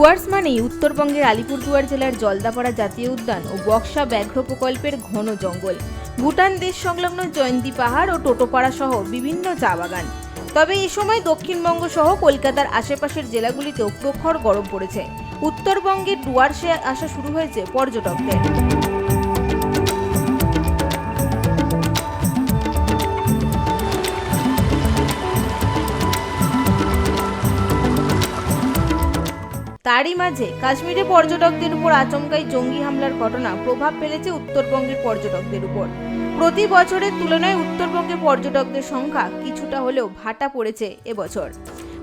ডুয়ার্স মানেই উত্তরবঙ্গের আলিপুরদুয়ার জেলার জলদাপাড়া জাতীয় উদ্যান ও বক্সা ব্যাঘ্র প্রকল্পের ঘন জঙ্গল। ভুটান দেশ সংলগ্ন জয়ন্তী পাহাড় ও টোটোপাড়া সহ বিভিন্ন চা বাগান। তবে এ সময় দক্ষিণবঙ্গ সহ কলকাতার আশেপাশের জেলাগুলিতেও প্রখর গরম পড়েছে। উত্তরবঙ্গে ডুয়ার্সে আসা শুরু হয়েছে পর্যটকদের। তারই মাঝে কাশ্মীরে পর্যটকদের উপর আচমকাই জঙ্গি হামলার ঘটনা প্রভাব ফেলেছে উত্তরবঙ্গের পর্যটকদের উপর। প্রতি বছরের তুলনায় উত্তরবঙ্গে পর্যটকদের সংখ্যা কিছুটা হলেও ভাটা পড়েছে এবছর।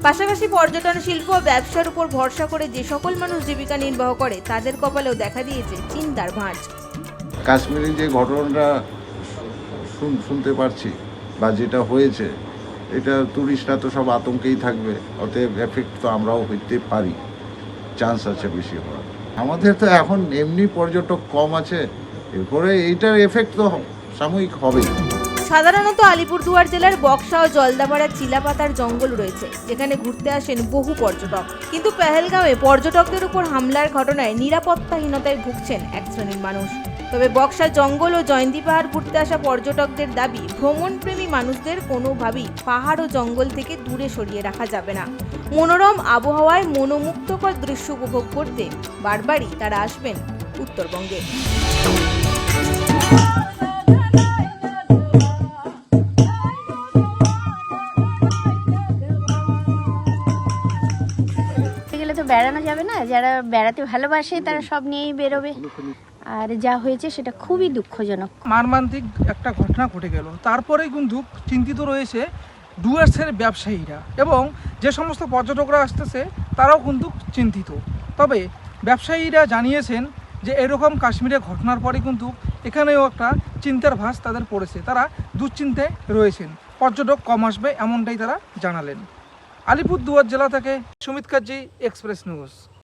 পাশাপাশি পর্যটন শিল্প ব্যবসার উপর ভরসা করে যে সকল মানুষ জীবিকা নির্বাহ করে, তাদের কপালেও দেখা দিয়েছে চিন্তার ভাঁজ। কাশ্মীরে যে ঘটনাটা শুন- শুনতে পারছি বা যেটা হয়েছে, এটা টুরিস্টরা তো সব আতঙ্কেই থাকবে, অতএব এফেক্ট তো আমরাও হইতে পারি। চান্স আছে বেশি হওয়ার। আমাদের তো এখন এমনি পর্যটক কম আছে, এরপরে এইটার এফেক্ট তো সাময়িক হবেই। সাধারণত আলিপুরদুয়ার জেলার বক্সা ও জলদাপাড়ার চিলাপাতার জঙ্গল রয়েছে, যেখানে ঘুরতে আসেন বহু পর্যটক। কিন্তু পেহেলগাঁওয়ে পর্যটকদের উপর হামলার ঘটনায় নিরাপত্তাহীনতায় ভুগছেন এক শ্রেণির মানুষ। তবে বক্সা জঙ্গল ও জয়ন্তী পাহাড় ঘুরতে আসা পর্যটকদের দাবি, ভ্রমণপ্রেমী মানুষদের কোনোভাবেই পাহাড় ও জঙ্গল থেকে দূরে সরিয়ে রাখা যাবে না। মনোরম আবহাওয়ায় মনোমুগ্ধকর দৃশ্য উপভোগ করতে বারবারই তারা আসবেন উত্তরবঙ্গে। বেড়ানো যাবে না? যারা বেড়াতে ভালোবাসে তারা সব নিয়েই বেরোবে। আর যা হয়েছে সেটা খুবই দুঃখজনক। মারমান্তিক একটা ঘটনা ঘটে গেল। তারপরে কিন্তু চিন্তিত রয়েছে ডুয়ার্সের ব্যবসায়ীরা এবং যে সমস্ত পর্যটকরা আসতেছে, তারাও কিন্তু চিন্তিত। তবে ব্যবসায়ীরা জানিয়েছেন যে এরকম কাশ্মীরে ঘটনার পরে কিন্তু এখানেও একটা চিন্তার ভাস তাদের পড়েছে। তারা দুশ্চিন্তায় রয়েছেন। পর্যটক কম আসবে এমনটাই তারা জানালেন। আলিপুরদুয়ার জেলা থেকে সুমিত কাজী এক্সপ্রেস নিউজ